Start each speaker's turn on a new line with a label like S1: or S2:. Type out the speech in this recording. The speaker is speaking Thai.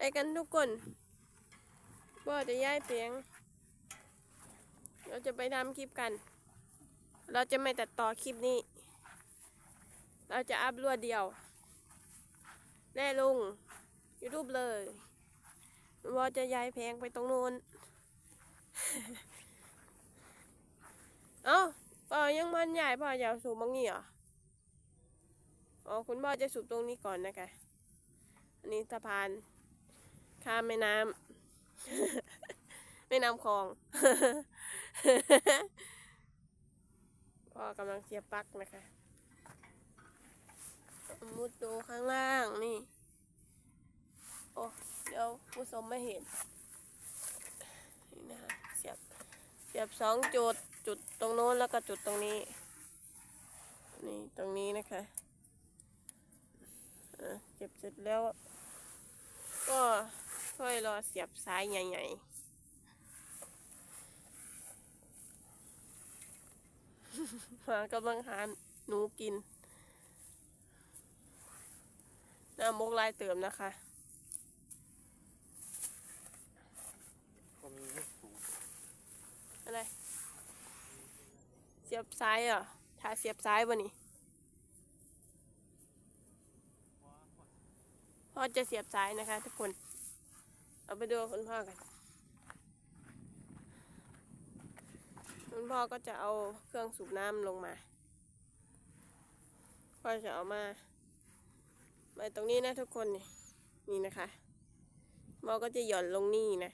S1: ไปกันทุกคนพ่อจะย้ายเตียง เราจะไปทำคลิปกัน เราจะไม่ตัดต่อคลิปนี้ เราจะอัพรวดเดียว แน่ลุงยูทูบเลยว่าจะย้ายแพงไปตรงนู้น เอ้าพ่อยังมันใหญ่พ่อยากสูบมังงี้เหรอ อ๋อ คุณพ่อจะสูบตรงนี้ก่อนนะคะ อันนี้สะพาน ข้ามแม่น้ำแม่น้ำคลอง พ่อกำลังเสียบปลั๊กนะคะ มุดดูข้างล่างนี่ โอ้ เดี๋ยวผู้ชมไม่เห็น นี่นะคะเสียบ เสียบสองจุด จุดตรงโน้นแล้วก็จุดตรงนี้ นี่ตรงนี้นะคะอะเก็บเสร็จแล้วก็ ค่อยรอเสียบสายใหญ่ๆหากำลังหาหนูกินน้ำมกลายเติมนะคะอะไร เสียบซ้ายเหรอถ้าเสียบซ้ายบ่นี่พ่อจะเสียบซ้ายนะคะทุกคน เอาไปดูคุณพ่อกัน คุณพ่อก็จะเอาเครื่องสูบน้ำลงมา พ่อจะเอามาไว้ตรงนี้นะทุกคนนี่นี่นะคะหมอก็จะหย่อนลงนี่นะ